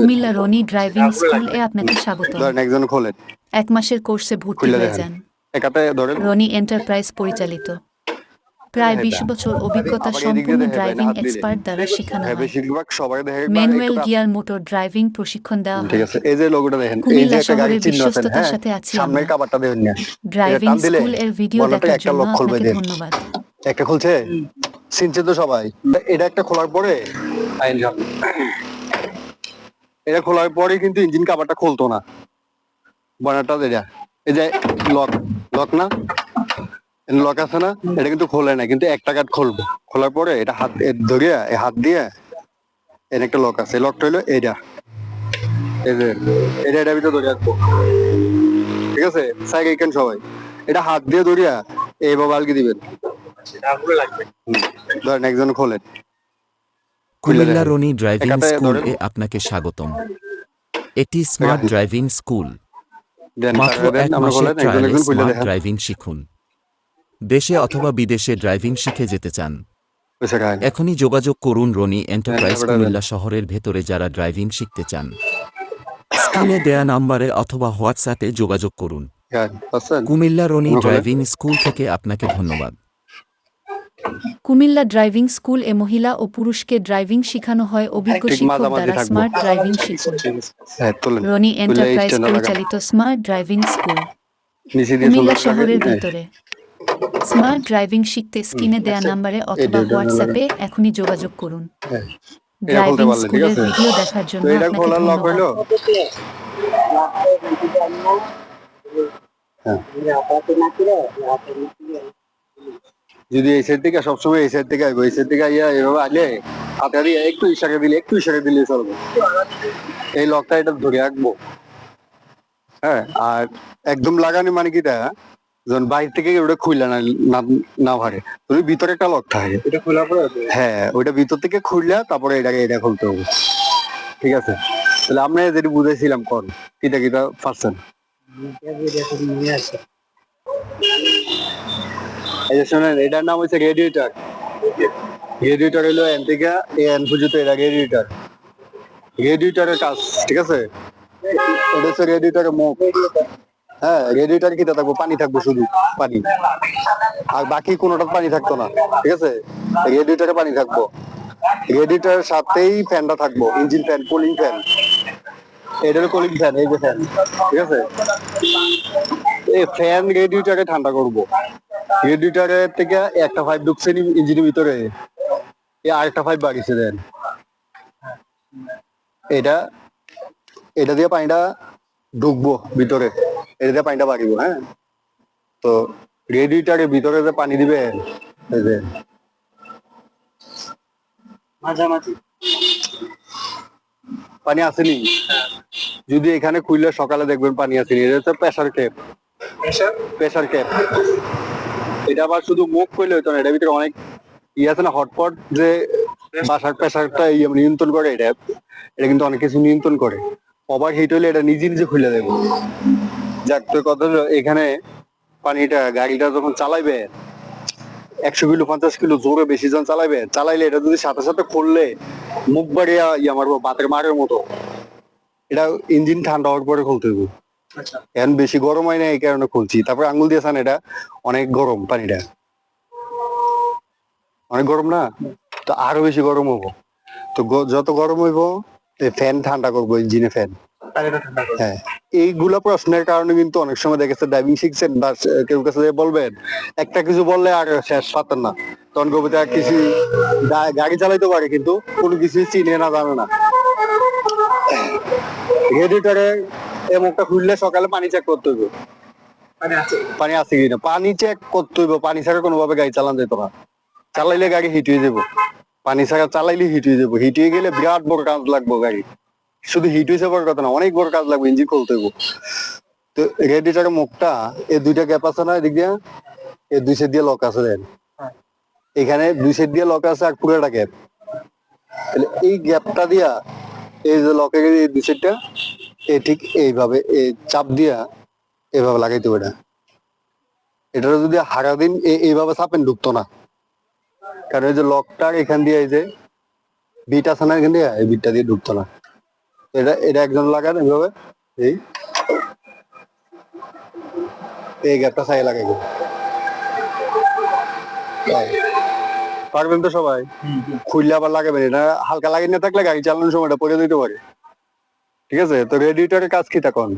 Comilla Rony driving school এ আপনাকে স্বাগত একজন খোলেন। এক মাসের কোর্সে ভর্তি হয়ে যান। রনি এন্টারপ্রাইজ পরিচালিত। প্রায় বিশ বছর অভিজ্ঞতা সম্পন্ন ড্রাইভিং এক্সপার্ট দ্বারা শেখানো হ্যাঁ হয়। ম্যানুয়াল গিয়ার মোটর ড্রাইভিং প্রশিক্ষণ দেওয়া হয়। আছে এই যে লোগোটা দেখেন এই যে কুমিল্লা একটা গাড়ির চিহ্ন আছে বিশ্বস্ততার হ্যাঁ সাথে আছি সামনের দেখুন না। ড্রাইভিং স্কুলের ভিডিও দেখার জন্য আপনাকে ধন্যবাদ। একটা খুলছে? চিনছে তো সবাই? এটা একটা খোলার পরে। এটা খোলার পরে কিন্তু ইঞ্জিন কাভারটা খুলতো না। বানারটা এটা এই যে লক লক না? লক আছে না? এটা কিন্তু খোলে না কিন্তু একটা কাঠ খুলবে। খোলার পরে এটা হাত এই হাত দিয়ে এর একটা লক আছে। লকটা হলো এটা এই যে এটা এটা ভিতরে ধরে রাখব। ঠিক আছে? সাইকেল কেন সবাই। এটা হাত দিয়ে ধরিয়া এইভাবে আলগি দিবেন। ধরেন একজন খোলেন। কুমিল্লা রনি ড্রাইভিং স্কুল এ আপনাকে স্বাগতম। এটি স্মার্ট ড্রাইভিং স্কুল মাত্র এক মাসের ট্রায়ালে স্মার্ট ড্রাইভিং শিখুন। দেশে অথবা বিদেশে ড্রাইভিং শিখে যেতে চান। এখনই যোগাযোগ করুন রনি এন্টারপ্রাইজ কুমিল্লা শহরের ভেতরে যারা ড্রাইভিং শিখতে চান। স্ক্রিনে দেয়া নাম্বারে অথবা হোয়াটসঅ্যাপে যোগাযোগ করুন। কুমিল্লা রনি ড্রাইভিং স্কুল থেকে আপনাকে ধন্যবাদ। কুমিল্লা ড্রাইভিং স্কুল এ মহিলা ও পুরুষকে ড্রাইভিং শেখানো হয়। অভিজ্ঞ শিক্ষক দ্বারা স্মার্ট ড্রাইভিং শিখুন। হ্যাঁ রনি এন্টারপ্রাইজ পরিচালিত স্মার্ট ড্রাইভিং স্কুল কুমিল্লা শহরের ভিতরে। স্মার্ট ড্রাইভিং শিখতে স্ক্রিনে দেয়া নাম্বারে অথবা হোয়াটসঅ্যাপে এখনই যোগাযোগ করুন। হ্যাঁ। ড্রাইভিং বলতে স্কুলের ভিডিও দেখার জন্য আপনাকে ধন্যবাদ। হ্যাঁ। যদি এই সাইড থেকে সবসময় এই সাইড থেকে আইবো এই সাইড থেকে আইয়া এভাবে আইলে হাতে দিয়ে একটু ইশারা দিলে একটু ইশারা দিলে চলবে। এই লকটা এটা ধরে রাখব। হ্যাঁ আর একদম লাগানি মানে কি তা যখন বাইরে থেকে ওটা খুললে না না- ভারে তুমি ভিতরে একটা লক থাকে। এটা খোলার পরে হ্যাঁ ওইটা ভিতর থেকে খুললে তারপরে এটাকে এটা খুলতে হবে। ঠিক আছে? তাহলে আমরা যেটা বুঝাইছিলাম কর কিটা কিটা পারছেন? এই শোনেন, এটার নাম হচ্ছে রেডিয়েটার হলো এন থেকে এন পর্যন্ত এটা কাজ, ঠিক আছে? এটা হচ্ছে মুখ। হ্যাঁ থাকব? পানি থাকব শুধু, পানি। আর বাকি কোনোটা পানি থাকতো না, ঠিক আছে? রেডিয়েটারে পানি থাকব। রেডিয়েটারের সাথেই ফ্যানটা থাকব ইঞ্জিন ফ্যান কুলিং ফ্যান এটা কুলিং ফ্যান এই যে ফ্যান ঠিক আছে? এই ফ্যান রেডিয়েটারে ঠান্ডা করব। রেডিয়েটারের থেকে একটা পাইপ ঢুকছে ইঞ্জিনের ভিতরে। এই আরেকটা পাইপ বাড়িছে দেন। এটা এটা দিয়ে পানিটা ঢুকবো ভিতরে। এটা দিয়ে পানিটা বাড়িব হ্যাঁ? তো রেডিয়েটারের ভিতরে যে পানি দিবেন এই যে। মাঝামাঝি। পানি আসেনি? যদি এখানে খুললে সকালে দেখবেন পানি আসেনি। এটা হচ্ছে pressure tap pressure pressure tap এটা আবার শুধু মুখ করলে হতো না, এটার ভিতরে অনেক ইয়ে আছে না হটপট যে বাসার প্রেসারটা ইয়ে নিয়ন্ত্রণ করে, এটা এটা কিন্তু অনেক কিছু নিয়ন্ত্রণ করে। ওভার হিট হলে এটা নিজে নিজে খুলে দেবে। যাক, তোর কথা এখানে পানিটা, গাড়িটা যখন চালাইবে, একশো কিলো, পঞ্চাশ কিলো জোরে বেশি জন চালাইবে, চালাইলে এটা যদি সাথে সাথে খুললে মুখ বাড়িয়া ইয়ে মারবো বাতের মারের মতো, এটা ইঞ্জিন ঠান্ডা হওয়ার পরে খুলতে হবে এখন বেশি গরম হয় না এই কারণে খুলছি। তারপরে আঙ্গুল দিয়েছেন এটা অনেক গরম পানিটা। অনেক গরম না? তো আরও বেশি গরম হব। তো যত গরম হইব ফ্যান ঠান্ডা করব ইঞ্জিনে ফ্যান। হ্যাঁ। এইগুলা প্রশ্নের কারণে কিন্তু অনেক সময় দেখেছে ড্রাইভিং শিখছেন বা কেউ কাছে বলবেন একটা কিছু বললে আর শেষ পাতেন না। তখন কবিতা কিছু গাড়ি চালাইতে পারে কিন্তু কোনো কিছু চিনে না জানে না। রেডিটারে এই মুখটা খুললে সকালে পানি চেক করতে হইব। পানি আছে পানি কিনা? পানি চেক করতে হইব। পানি ছাড়া কোনোভাবে গাড়ি চালান যেত না। চালাইলে গাড়ি হিট হয়ে যাব পানি ছাড়া চালাইলে হিট হয়ে যাব হিট হয়ে গেলে বিরাট বড় কাজ লাগবো গাড়ি। শুধু হিট হয়েছে বড় কথা না অনেক বড় কাজ লাগবে ইঞ্জিন খুলতে হইব। তো রেডিটারের মুখটা এই দুইটা গ্যাপ আছে না এদিক দিয়ে? এই দুই সাইড দিয়ে লক আছে দেন। হ্যাঁ। এখানে দুই সাইড দিয়ে লক আছে আর পুরোটা গ্যাপ তাহলে এই গ্যাপটা দিয়া এই যে লকের এই দুই সাইডটা এই ঠিক এইভাবে এই চাপ দিয়া এভাবে লাগাইতে হবে এটা। এটা যদি হারা দিন এ- এইভাবে চাপেন ঢুকতো না। কারণ এই যে লকটার এখান দিয়ে এই যে বিট আছে না এখান দিয়ে এই বিটটা দিয়ে ঢুকতো না। এটা এটা একজন লাগান এইভাবে এই এই গ্যাপটা সাই লাগাই পারবেন তো সবাই? খুললে আবার লাগাবেন। এটা হালকা লাগিয়ে না থাকলে গাড়ি চালানোর সময়টা পরে দিতে পারে। ঠিক আছে? তো রেডিয়েটরের কাজ কি তখন?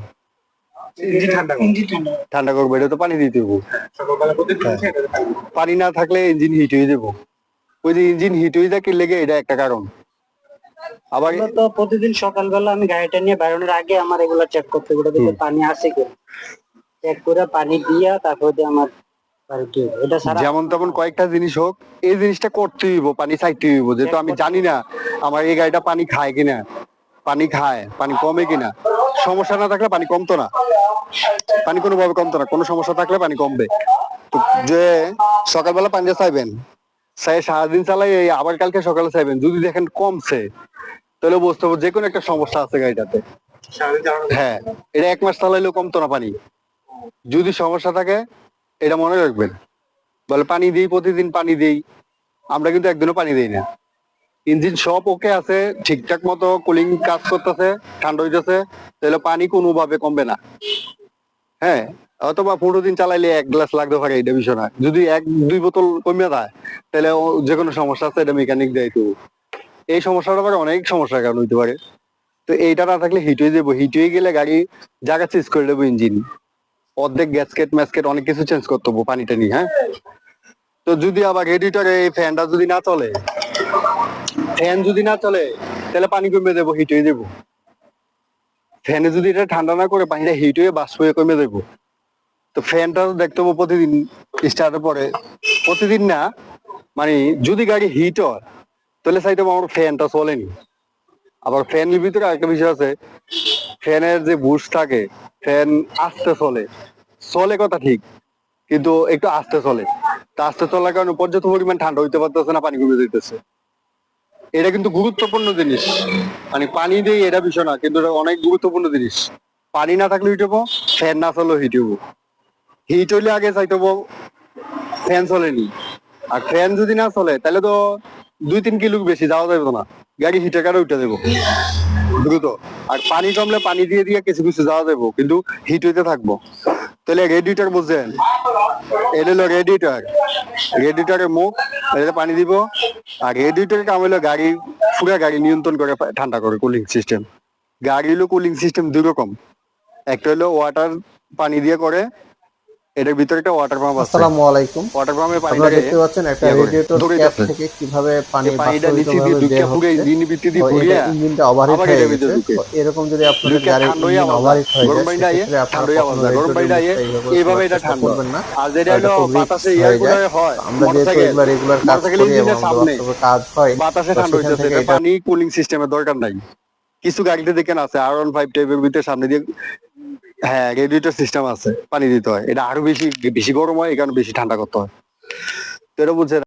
ঠান্ডা করো। ইঞ্জিন ঠান্ডা ঠান্ডা করবে এটা তো পানি দিতে হবে থাকবে। পানি না থাকলে ইঞ্জিন হিট হয়ে যাব। ওই যে ইঞ্জিন হিট হয়ে থাকে লেগে এটা একটা কারণ। আবার তো প্রতিদিন সকালবেলা আমি গাড়িটা নিয়ে বেরোনোর আগে আমার এগুলো চেক করতে হবে। দেখে পানি আছে কি চেক করে পানি দিয়া তারপর দিয়ে আমার আর কি এটা সারা যেমন তেমন কয়েকটা জিনিস হোক এই জিনিসটা করতে হইব পানি চাইতে হইব। যেহেতু আমি জানি না আমার এই গাড়িটা পানি খায় কিনা। পানি খায়, পানি কমে কিনা? সমস্যা না থাকলে পানি কমতো না। পানি কোনোভাবে কমতো না, কোনো সমস্যা থাকলে পানি কমবে। যে সকালবেলা পানিটা চাইবেন চাই সারাদিন চালাই এই আবার কালকে সকালে চাইবেন, যদি দেখেন কমছে, তাহলে বুঝতে হবে যে কোনো একটা সমস্যা আছে গাড়িটাতে। হ্যাঁ এটা এক মাস চালাইলেও কমতো না পানি। যদি সমস্যা থাকে, এটা মনে রাখবেন। বলে পানি দিই, প্রতিদিন পানি দিই। আমরা কিন্তু একদিনও পানি দিই না। ইঞ্জিন সব ওকে আছে, ঠিকঠাক মতো কুলিং কাজ করতেছে, ঠান্ডা হইতেছে, তাহলে পানি কোনোভাবে কমবে না। হ্যাঁ অথবা পনেরো দিন চালাইলে এক গ্লাস লাগতে পারে এটা বিষয় না। যদি এক, দুই বোতল কমে যায়, তাহলে যে কোনো সমস্যা আছে, এটা মেকানিক দেয় তো। এই সমস্যাটা আবার অনেক সমস্যার কারণ হইতে পারে। তো এইটা না থাকলে হিট হয়ে যাব হিট হয়ে গেলে গাড়ি জায়গা চেঞ্জ করে দেবো ইঞ্জিন অর্ধেক গ্যাসকেট ম্যাসকেট অনেক কিছু চেঞ্জ করতে হব পানি টানি হ্যাঁ? তো যদি আবার রেডিটরে এই ফ্যানটা যদি না চলে ফ্যান যদি না চলে, তাহলে পানি কমে দেবো হিট হয়ে যাব। ফ্যানে যদি এটা ঠান্ডা না করে, পানিটা হিট হয়ে বাষ্প হয়ে কমে দেবো তো ফ্যানটা দেখতে হব প্রতিদিন স্টার্টের পরে। প্রতিদিন না মানে যদি গাড়ি হিট হয়, তাহলে হব আমার ফ্যানটা চলেনি। আবার ফ্যানের ভিতরে আরেকটা বিষয় আছে, ফ্যানের যে বুশ থাকে, ফ্যান আস্তে চলে। চলে কথা ঠিক, কিন্তু একটু আস্তে চলে। তা আস্তে চলার কারণে পর্যাপ্ত পরিমাণ ঠান্ডা হইতে পারতেছে না, পানি কমে যেতেছে এটা কিন্তু গুরুত্বপূর্ণ জিনিস। মানে পানি দিয়ে এটা বিষয় না, কিন্তু এটা অনেক গুরুত্বপূর্ণ জিনিস। পানি না থাকলে হিট হব, ফ্যান না চললেও হিট হব। হিট হইলে আগে চাইতে ফ্যান চলেনি। আর ফ্যান যদি না চলে, তাহলে তো দুই তিন কিলো বেশি যাওয়া যাবে না। গাড়ি হিটের কারে উঠে দেবো দ্রুত। আর পানি কমলে পানি দিয়ে দিয়ে কিছু কিছু যাওয়া দেবো কিন্তু হিট হইতে থাকব। তাহলে রেডিটার বুঝছেন? এটা হলো রেডিটার রেডিটারের মুখ এটাতে পানি দিব। আর রেডিটার কাম হলো গাড়ি, পুরা গাড়ি নিয়ন্ত্রণ করে ঠান্ডা করে কুলিং সিস্টেম গাড়ি হলো কুলিং সিস্টেম দুই রকম। একটা হলো ওয়াটার পানি দিয়ে করে এটার ভিতরে একটা ওয়াটার পাম্প আছে। আসসালামু আলাইকুম। ওয়াটার পাম্পে আপনারা পানিটাকে দেখতে পাচ্ছেন একটা ইয়ে রেডিয়েটর ক্যাপ থেকে কীভাবে পানি পানিটা নিচে দিয়ে ঢুকে পুরো ইঞ্জিন ভিতরে দিয়ে ইঞ্জিনটা ওভারহিট হয়ে গেছে। এরকম যদি আপনাদের হয়ে ইঞ্জিন ওভারহিট হয়ে গরম পানিটা আইয়ে ঠান্ডা গরম রেডিয়েটর পানিটা আইয়ে এইভাবে এটা ঠান্ডা। করবেন না। আর যেটা এটা হলো বাতাসে ইয়ারগুলো হয় আমরা মোটরসাইকেল রেগুলার কাজ করি এবং কাজ হয় বাতাসে ঠান্ডা হইতেছে থেকে এটা পানি কুলিং সিস্টেমের দরকার নাই। কিছু গাড়িতে দেখেন আছে আর ওয়ান ফাইভ টাইপের ভিতরে সামনে দিয়ে হ্যাঁ রেডিয়েটর সিস্টেম আছে, পানি দিতে হয়। এটা আরও বেশি বেশি গরম হয় এখানে বেশি ঠান্ডা করতে হয়। তো এটা বুঝছেন